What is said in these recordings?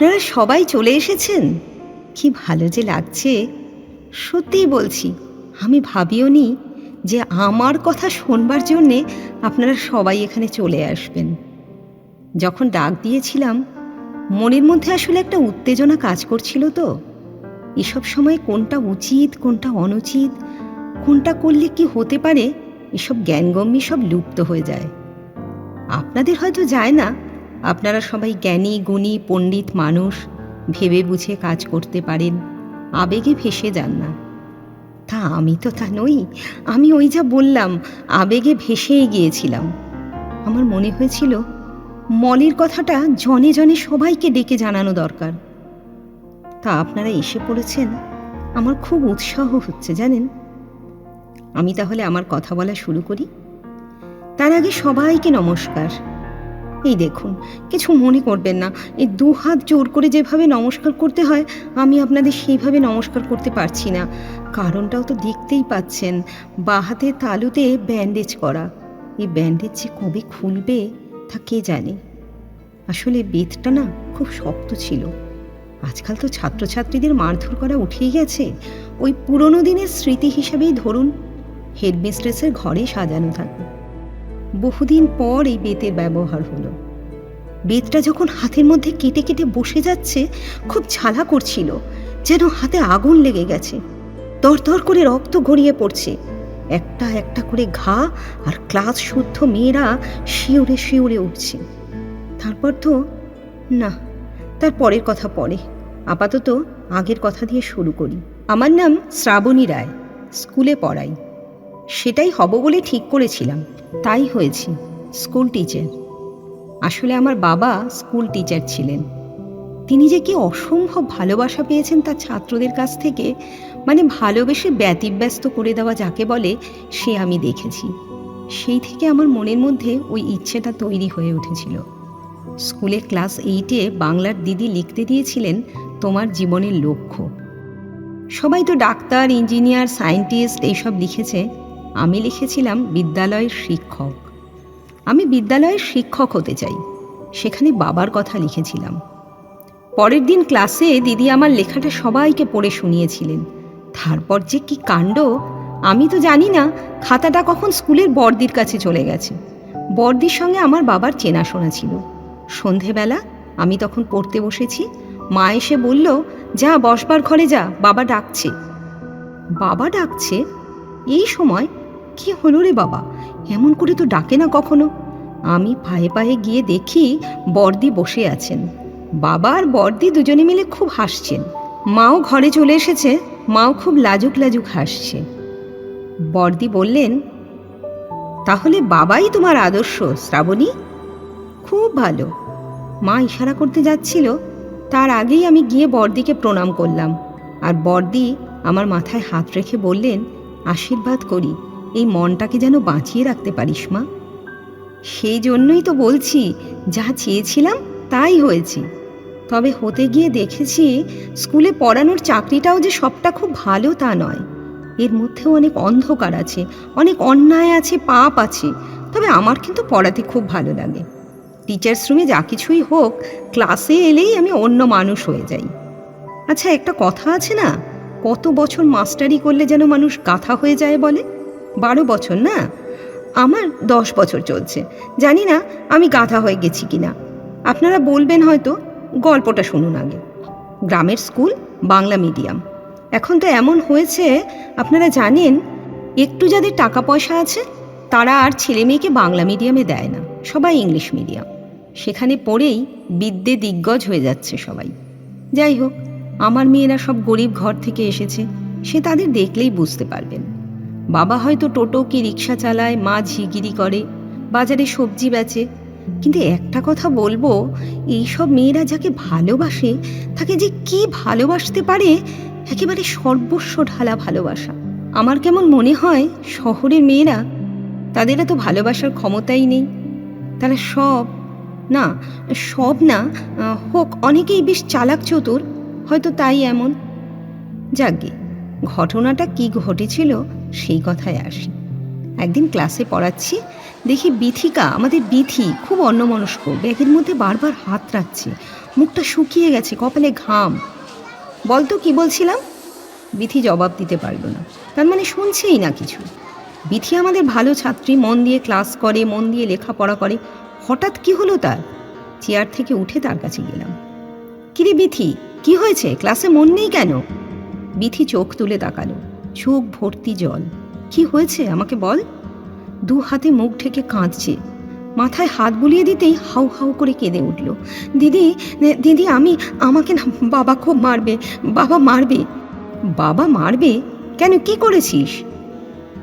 আপনারা সবাই চলে এসেছেন? কি ভালো যে লাগছে। সত্যিই বলছি, আমি ভাবিও নি যে আমার কথা শোনবার জন্যে আপনারা সবাই এখানে চলে আসবেন। যখন ডাক দিয়েছিলাম, মনের মধ্যে আসলে একটা উত্তেজনা কাজ করছিল তো। এসব সময় কোনটা উচিত, কোনটা অনুচিত, কোনটা করলে কি হতে পারে, এসব জ্ঞানগম্যি সব লুপ্ত হয়ে যায়। আপনাদের হয়তো যায় না আপনারা সবাই জ্ঞানী, গুণী, পণ্ডিত মানুষ, ভেবে বুঝে কাজ করতে পারেন, আবেগে ভেসে যান না। তা আমি তো তা নই, আমি ওই যা বললাম, আবেগে ভেসেই গিয়েছিলাম। আমার মনে হয়েছিল মলের কথাটা জনে জনে সবাইকে ডেকে জানানো দরকার। তা আপনারা এসে পড়েছেন, আমার খুব উৎসাহ হচ্ছে, জানেন? আমি তাহলে আমার কথা বলা শুরু করি। তার আগে সবাইকে নমস্কার। এই দেখুন, কিছু মনে করবেন না। এই দু হাত জোর করে যেভাবে নমস্কার করতে হয়, আমি আপনাদের সেইভাবে নমস্কার করতে পারছি না। কারণটাও তো দেখতেই পাচ্ছেন, বাঁ হাতের তালুতে ব্যান্ডেজ করা। এই ব্যান্ডেজ যে কবে খুলবে, তা কে জানে? আসলে বেতটা না খুব শক্ত ছিল। আজকাল তো ছাত্রছাত্রীদের মারধর করা উঠেই গেছে। ওই পুরনো দিনের স্মৃতি হিসাবেই ধরুন, হেডমিস্ট্রেসের ঘরে সাজানো থাকে। বহুদিন পর এই বেতের ব্যবহার হলো। বেতটা যখন হাতের মধ্যে কেটে কেটে বসে যাচ্ছে, খুব ঝালা করছিল, যেন হাতে আগুন লেগে গেছে। দরদর করে রক্ত গড়িয়ে পড়ছে। একটা একটা করে ঘা আর ক্লাস শুদ্ধ মেয়েরা শিউরে শিউরে উঠছে। তারপর তো, না, তার পরের কথা পরে। আপাতত আগের কথা দিয়ে শুরু করি। আমার নাম শ্রাবণী রায়, স্কুলে পড়াই। সেটাই হব বলে ঠিক করেছিলাম। তাই হয়েছি স্কুল টিচার আসলে আমার বাবা স্কুল টিচার ছিলেন। তিনি যে কি অসম্ভব ভালোবাসা পেয়েছেন তার ছাত্রদের কাছ থেকে মানে ভালোবেসে ব্যতিব্যস্ত করে দেওয়া যাকে বলে, সে আমি দেখেছি। সেই থেকে আমার মনের মধ্যে ওই ইচ্ছেটা তৈরি হয়ে উঠেছিল। স্কুলে ক্লাস এইটে বাংলার দিদি লিখতে দিয়েছিলেন, তোমার জীবনের লক্ষ্য। সবাই তো ডাক্তার ইঞ্জিনিয়ার সায়েন্টিস্ট এইসব লিখেছে। আমি লিখেছিলাম বিদ্যালয়ের শিক্ষক। আমি বিদ্যালয়ের শিক্ষক হতে চাই। সেখানে বাবার কথা লিখেছিলাম। পরের দিন ক্লাসে দিদি আমার লেখাটা সবাইকে পড়ে শুনিয়েছিলেন। তারপর যে কি কাণ্ড, আমি তো জানি না খাতাটা কখন স্কুলের বর্দির কাছে চলে গেছে। বর্দির সঙ্গে আমার বাবার চেনাশোনা ছিল। সন্ধেবেলা আমি তখন পড়তে বসেছি। মা এসে বলল, যা, বসবার ঘরে যা, বাবা ডাকছে। বাবা ডাকছে? এই সময় কি হলো রে বাবা? এমন করে তো ডাকে না কখনো? আমি পায়ে পায়ে গিয়ে দেখি বর্দি বসে আছেন। বাবা আর বর্দি দুজনে মিলে খুব হাসছেন। মাও ঘরে চলে এসেছে। মাও খুব লাজুক লাজুক হাসছে। বর্দি বললেন, তাহলে বাবাই তোমার আদর্শ, শ্রাবণী? খুব ভালো। মা ইশারা করতে যাচ্ছিল। তার আগেই আমি গিয়ে বর্দিকে প্রণাম করলাম। আর বর্দি আমার মাথায় হাত রেখে বললেন আশীর্বাদ করি, এই মনটাকে যেন বাঁচিয়ে রাখতে পারিস, মা। সেই জন্যই তো বলছি, যা চেয়েছিলাম তাই হয়েছে। তবে হতে গিয়ে দেখেছি, স্কুলে পড়ানোর চাকরিটাও যে সবটা খুব ভালো তা নয়। এর মধ্যেও অনেক অন্ধকার আছে, অনেক অন্যায় আছে, পাপ আছে। তবে আমার কিন্তু পড়াতে খুব ভালো লাগে। টিচার্স রুমে যা কিছুই হোক, ক্লাসে এলেই আমি অন্য মানুষ হয়ে যাই। আচ্ছা একটা কথা আছে না? কত বছর মাস্টারি করলে যেন মানুষ গাথা হয়ে যায় বলে? বারো বছর না? আমার দশ বছর চলছে। জানি না আমি গাধা হয়ে গেছি কিনা। আপনারা বলবেন হয়তো, গল্পটা শুনুন আগে। গ্রামের স্কুল, বাংলা মিডিয়াম। এখন তো এমন হয়েছে, আপনারা জানেন, একটু যাদের টাকা পয়সা আছে, তারা আর ছেলে মেয়েকে বাংলা মিডিয়ামে দেয় না। সবাই ইংলিশ মিডিয়াম। সেখানে পড়েই বিদ্যে দিগ্গজ হয়ে যাচ্ছে সবাই। যাই হোক আমার মেয়েরা সব গরিব ঘর থেকে এসেছে, সে তাদের দেখলেই বুঝতে পারবেন। বাবা হয়তো টোটো কি রিক্সা চালায়, মা ঝিগিরি করে, বাজারে সবজি বেচে। কিন্তু একটা কথা বলব, এইসব মেয়েরা যাকে ভালোবাসে, তাকে যে কি ভালোবাসতে পারে, একেবারে সর্বস্ব ঢালা ভালোবাসা। আমার কেমন মনে হয়, শহরের মেয়েরা, তাদের এত ভালোবাসার ক্ষমতাই নেই। তারা সব, না সব না হোক, অনেকেই বেশ চালাক চতুর। হয়তো তাই এমন। যাকে ঘটনাটা কি ঘটেছিল সেই কথায় আসি। একদিন ক্লাসে পড়াচ্ছি, দেখি বিথিকা, আমাদের বিথি খুব অন্যমনস্ক, ব্যাগের মধ্যে বারবার হাত রাখছে, মুখটা শুকিয়ে গেছে, কপালে ঘাম। বলতো কি বলছিলাম? বিথি জবাব দিতে পারল না, তার মানে শুনছেই না কিছু। বিথি আমাদের ভালো ছাত্রী, মন দিয়ে ক্লাস করে, মন দিয়ে লেখাপড়া করে, হঠাৎ কি হলো তার? চেয়ার থেকে উঠে তার কাছে গেলাম। কিরে বিথি কি হয়েছে? ক্লাসে মন নেই কেন? বিথি চোখ তুলে তাকালো। চোখ ভর্তি জল। কি হয়েছে? আমাকে বল। দু হাতে মুখ ঢেকে কাঁদছে। মাথায় হাত বুলিয়ে দিতেই হাউ হাউ করে কেঁদে উঠল। দিদি দিদি, আমি, আমাকে না, বাবা খুব মারবে। বাবা মারবে? বাবা মারবে? কেন, কি করেছিস?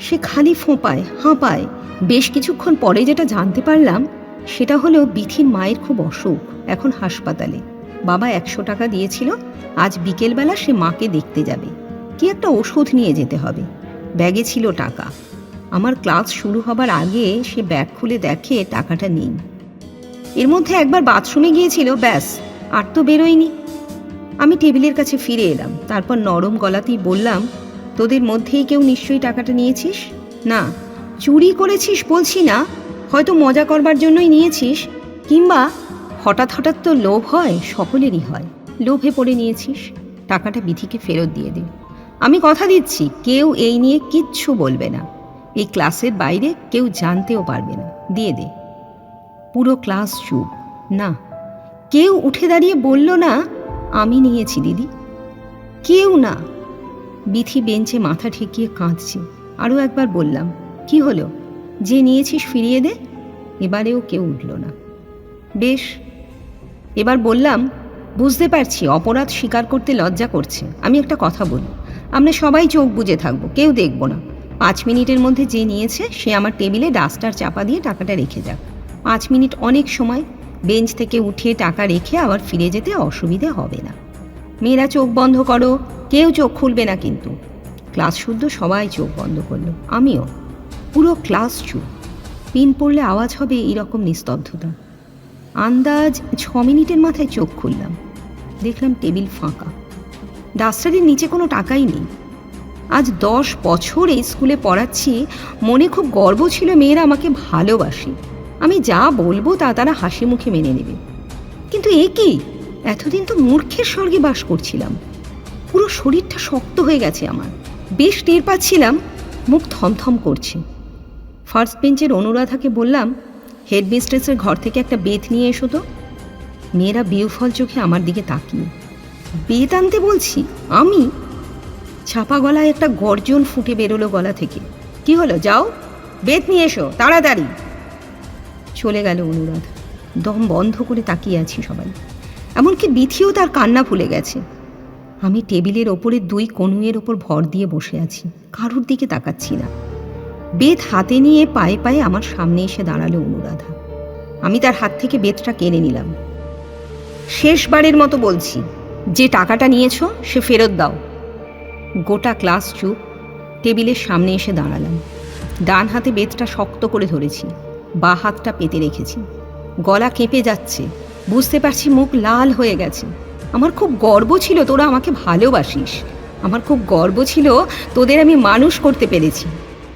সে খালি ফোঁপায়, হাঁপায়। বেশ কিছুক্ষণ পরে যেটা জানতে পারলাম, সেটা হলো বিথির মায়ের খুব অসুখ, এখন হাসপাতালে। বাবা একশো টাকা দিয়েছিল, আজ বিকেলবেলা সে মাকে দেখতে যাবে। কি একটা ওষুধ নিয়ে যেতে হবে। ব্যাগে ছিল টাকা। আমার ক্লাস শুরু হবার আগে সে ব্যাগ খুলে দেখে টাকাটা নেই। এর মধ্যে একবার বাথরুমে গিয়েছিল, ব্যাস, আর তো বেরোয়নি। আমি টেবিলের কাছে ফিরে এলাম। তারপর নরম গলাতেই বললাম, তোদের মধ্যেই কেউ নিশ্চয়ই টাকাটা নিয়েছিস? না। চুরি করেছিস বলছি না। হয়তো মজা করবার জন্যই নিয়েছিস। কিংবা হঠাৎ হঠাৎ তো লোভ হয়, সকলেরই হয়। লোভে পড়ে নিয়েছিস, টাকাটা বিধিকে ফেরত দিয়ে দে। আমি কথা দিচ্ছি, কেউ এই নিয়ে কিচ্ছু বলবে না। এই ক্লাসের বাইরে কেউ জানতেও পারবে না। দিয়ে দে। পুরো ক্লাস চুপ। না, কেউ উঠে দাঁড়িয়ে বলল না, আমি নিয়েছি, দিদি। কেউ না। বিথি বেঞ্চে মাথা ঠেকিয়ে কাঁদছে। আরও একবার বললাম, কি হলো? যে নিয়েছিস ফিরিয়ে দে। এবারেও কেউ উঠল না। বেশ এবার বললাম, বুঝতে পারছি, অপরাধ স্বীকার করতে লজ্জা করছে। আমি একটা কথা বলি। আমরা সবাই চোখ বুজে থাকব, কেউ দেখব না। পাঁচ মিনিটের মধ্যে যে নিয়েছে, সে আমার টেবিলে ডাস্টার চাপা দিয়ে টাকাটা রেখে যাক। পাঁচ মিনিট অনেক সময়, বেঞ্চ থেকে উঠিয়ে টাকা রেখে আবার ফিরে যেতে অসুবিধে হবে না। মেয়েরা চোখ বন্ধ করো, কেউ চোখ খুলবে না কিন্তু। ক্লাস শুদ্ধ সবাই চোখ বন্ধ করল, আমিও। পুরো ক্লাস চুপ। পিন পড়লে আওয়াজ হবে এইরকম নিস্তব্ধতা। আন্দাজ ছ মিনিটের মাথায় চোখ খুললাম। দেখলাম টেবিল ফাঁকা। ডাস্টারের নিচে কোনো টাকাই নেই। আজ দশ বছর এই স্কুলে পড়াচ্ছি, মনে খুব গর্ব ছিল মেয়েরা আমাকে ভালোবাসে। আমি যা বলব তা তারা হাসি মুখে মেনে নেবে। কিন্তু এ কি? এতদিন তো মূর্খের স্বর্গে বাস করছিলাম। পুরো শরীরটা শক্ত হয়ে গেছে আমার। বেশ টের পাচ্ছিলাম, মুখ থমথম করছে। ফার্স্ট বেঞ্চের অনুরাধাকে বললাম হেডমিস্ট্রেসের ঘর থেকে একটা বেত নিয়ে এসো তো। মেয়েরা বিউফল চোখে আমার দিকে তাকিয়ে। বেত আনতে বলছি, আমি? ছাপা গলায় একটা গর্জন ফুটে বেরোলো গলা থেকে। কি হলো, যাও? বেত নিয়ে এসো, তাড়াতাড়ি। চলে গেল অনুরাধ। দম বন্ধ করে তাকিয়ে আছি সবাই। এমনকি বিথিও তার কান্না ভুলে গেছে। আমি টেবিলের ওপরে দুই কনুয়ের ওপর ভর দিয়ে বসে আছি। কারুর দিকে তাকাচ্ছি না। বেত হাতে নিয়ে পায়ে পায়ে আমার সামনে এসে দাঁড়াল অনুরাধা। আমি তার হাত থেকে বেতটা কেড়ে নিলাম। শেষবারের মতো বলছি, যে টাকাটা নিয়েছো, সে ফেরত দাও। গোটা ক্লাস চুপ, টেবিলের সামনে এসে দাঁড়ালাম। ডান হাতে বেতটা শক্ত করে ধরেছি, বা হাতটা পেতে রেখেছি। গলা কেঁপে যাচ্ছে, বুঝতে পারছি মুখ লাল হয়ে গেছে। আমার খুব গর্ব ছিল তোরা আমাকে ভালোবাসিস। আমার খুব গর্ব ছিল তোদের আমি মানুষ করতে পেরেছি।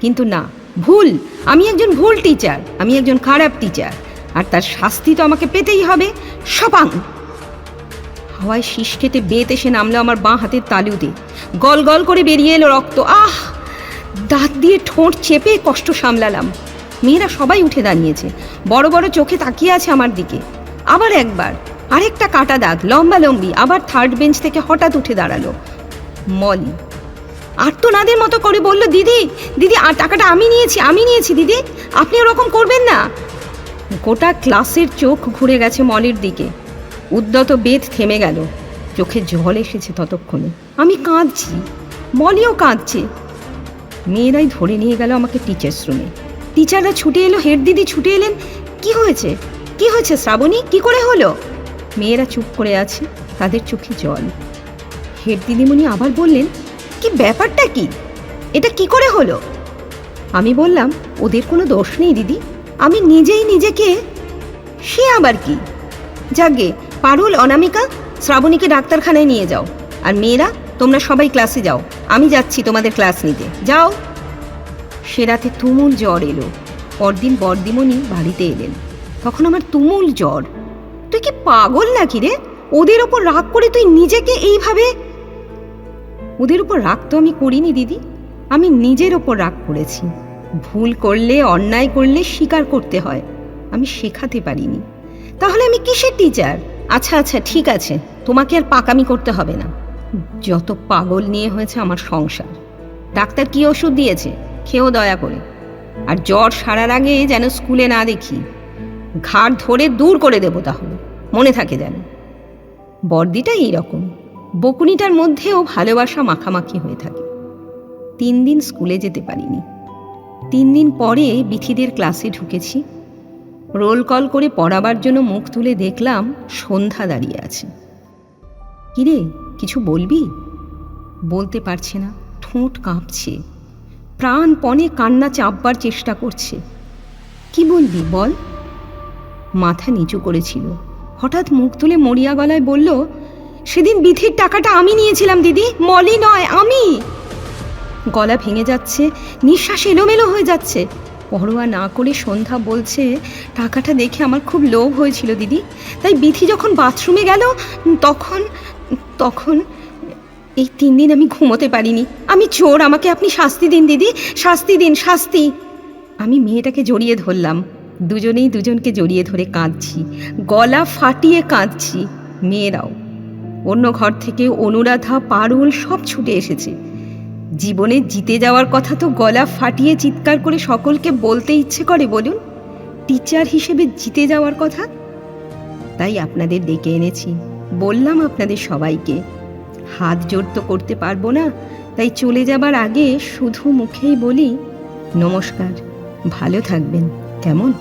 কিন্তু না, ভুল। আমি একজন ভুল টিচার আমি একজন খারাপ টিচার আর তার শাস্তি তো আমাকে পেতেই হবে, সপাং! হাওয়ায় শীষ খেতে বেত এসে নামলো আমার বাঁ হাতের তালুতে। গল গল করে বেরিয়ে এলো রক্ত। আহ! দাঁত দিয়ে ঠোঁট চেপে কষ্ট সামলালাম। মেয়েরা সবাই উঠে দাঁড়িয়েছে। বড় বড় চোখে তাকিয়ে আছে আমার দিকে। আবার একবার, আরেকটা কাটা দাঁত লম্বা লম্বি, আবার থার্ড বেঞ্চ থেকে হঠাৎ উঠে দাঁড়াল। মলি আর্তনাদের মতো করে বলল, দিদি দিদি, আর টাকাটা আমি নিয়েছি আমি নিয়েছি, দিদি। আপনি ওরকম করবেন না। গোটা ক্লাসের চোখ ঘুরে গেছে মলের দিকে। উদ্যত বেদ থেমে গেল। চোখে জল এসেছে ততক্ষণে। আমি কাঁদছি। মলিও কাঁদছে। মেয়েরাই ধরে নিয়ে গেল আমাকে টিচার্স রুমে টিচাররা ছুটে এলো, হেড দিদি ছুটে এলেন। কি হয়েছে? কি হয়েছে শ্রাবণী? কি করে হলো? মেয়েরা চুপ করে আছে, তাদের চোখে জল। হেড দিদিমণি আবার বললেন কি ব্যাপারটা কি? এটা কি করে হলো? আমি বললাম, ওদের কোনো দোষ নেই, দিদি। আমি নিজেই নিজেকে সে আবার কি? যাগে, পারুল, অনামিকা, শ্রাবণীকে ডাক্তারখানায় নিয়ে যাও। আর মেয়েরা, তোমরা সবাই ক্লাসে যাও। আমি যাচ্ছি তোমাদের ক্লাস নিতে। যাও। সে রাতে তুমুল জ্বর এলো। পরদিন বর্দিমণি বাড়িতে এলেন। তখন আমার তুমুল জ্বর। তুই কি পাগল নাকি রে? ওদের ওপর রাগ করে তুই নিজেকে এইভাবে ওদের উপর রাগ তো আমি করিনি, দিদি। আমি নিজের ওপর রাগ করেছি। ভুল করলে, অন্যায় করলে স্বীকার করতে হয়। আমি শেখাতে পারিনি। তাহলে আমি কিসের টিচার আচ্ছা আচ্ছা ঠিক আছে। তোমাকে আর পাকামি করতে হবে না। যত পাগল নিয়ে হয়েছে আমার সংসার। ডাক্তার কি ওষুধ দিয়েছে? খেয়েও দয়া করে। আর জ্বর সারার আগে যেন স্কুলে না দেখি। ঘাড় ধরে দূর করে দেবো তাহলে। মনে থাকে যেন। বর্দিটা এইরকম। বকুনিটার মধ্যেও ভালোবাসা মাখামাখি হয়ে থাকে। তিন দিন স্কুলে যেতে পারিনি। তিন দিন পরে বিথিদের ক্লাসে ঢুকেছি। রোল কল করে পড়াবার জন্য মুখ তুলে দেখলাম সন্ধ্যা দাঁড়িয়ে আছে। কিরে, কিছু বলবি? বলতে পারছে না, ঠোঁট কাঁপছে। প্রাণপণে কান্না চাপবার চেষ্টা করছে। কি বলবি, বল? মাথা নিচু করেছিল। হঠাৎ মুখ তুলে মরিয়া গলায় বলল সেদিন বিথির টাকাটা আমি নিয়েছিলাম, দিদি। মলি নয়, আমি। গলা ভেঙে যাচ্ছে, নিঃশ্বাস এলোমেলো হয়ে যাচ্ছে। পরোয়া না করে সন্ধ্যা বলছে, টাকাটা দেখে আমার খুব লোভ হয়েছিল, দিদি। তাই বিথি যখন বাথরুমে গেল, তখন তখন এই তিন দিন আমি ঘুমোতে পারিনি। আমি চোর, আমাকে আপনি শাস্তি দিন, দিদি। শাস্তি দিন, শাস্তি। আমি মেয়েটাকে জড়িয়ে ধরলাম। দুজনেই দুজনকে জড়িয়ে ধরে কাঁদছি। গলা ফাটিয়ে কাঁদছি। মেয়েরাও। অন্য ঘর থেকে অনুরাধা, পারুল সব ছুটে এসেছে। জীবনে জিতে যাওয়ার কথা তো গলা ফাটিয়ে চিৎকার করে সকলকে বলতে ইচ্ছে করে বলুন টিচার হিসেবে জিতে যাওয়ার কথা? তাই আপনাদের ডেকে এনেছি। বললাম আপনাদের সবাইকে, হাত জোর তো করতে পারব না, তাই চলে যাবার আগে শুধু মুখেই বলি, নমস্কার, ভালো থাকবেন, কেমন?